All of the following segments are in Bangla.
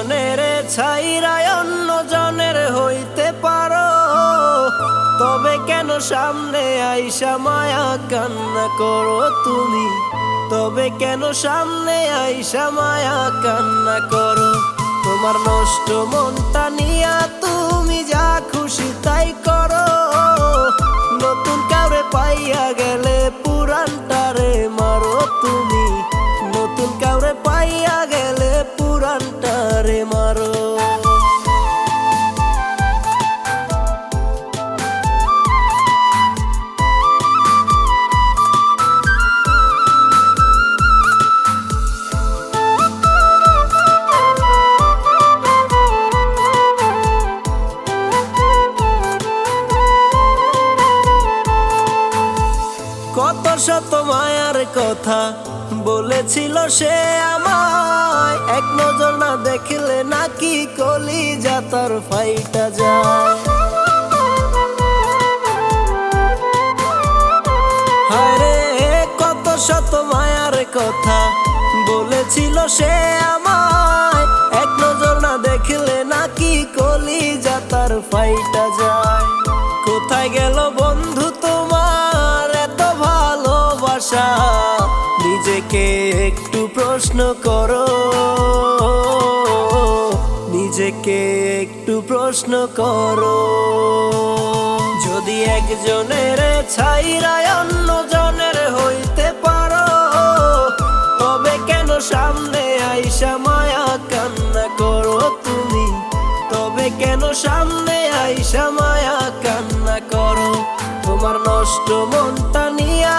জনের ছাইরায় অন্য জনের হইতে পারো। তবে কেন সামনে আইসা মায়া কান্না করো তুমি? তবে কেন সামনে আইসা মায়া কান্না করো? তোমার নষ্ট মনটা নিয়া তুমি যা খুশি তাই করো। নতুন কাউরে পাইয়া গে কত শত মায়ার কথা বলেছিল সে আমায়। এক নজর না দেখলে নাকি কলি যাতার ফাইটা যায়। শত মায়ার কথা বলেছিল সে আমায়। এক নজর না দেখলে নাকি কলি যাতার ফাইটা যায়। কোথায় গেল বন্ধু? ভালোবাসা নিজেকে একটু প্রশ্ন করো। নিজেকে একটু প্রশ্ন করো। যদি একজনের ছাইরায় অন্য জনের হইতে পারো, তবে কেন সামনে আইসা মায়া কান্না করো তুমি? তবে কেন সামনে আইসা মায়া কান্না করো? তোমার নষ্ট মনটা নিয়া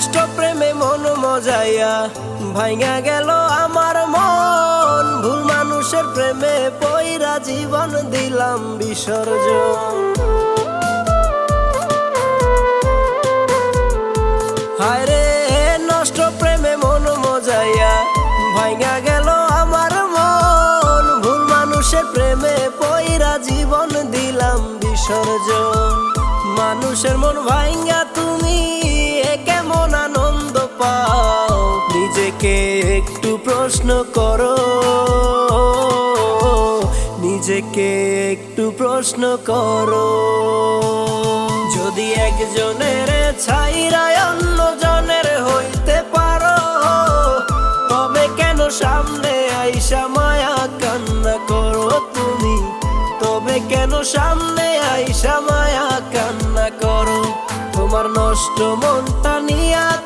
নষ্ট প্রেমে মন মজাইয়া ভাইঙা গেল আমার মন। ভুল মানুষের প্রেমে পইরা জীবন দিলাম বিসর্জন। হায় রে, নষ্ট প্রেমে মন মজাইয়া ভাইঙা গেল আমার মন। ভুল মানুষের প্রেমে পইরা জীবন দিলাম বিসর্জন। মানুষের মন ভাইঙ্গা নিজেকে একটু প্রশ্ন করো। নিজেকে একটু প্রশ্ন করো। যদি একজনের ছাইরায় অন্য জনের হইতে পারো, তবে কেন সামনে আইসা মায়া কান্না করো তুমি? তবে কেন সামনে আইসা মায়া কান্না করো? তোমার নষ্ট মনটা নিয়া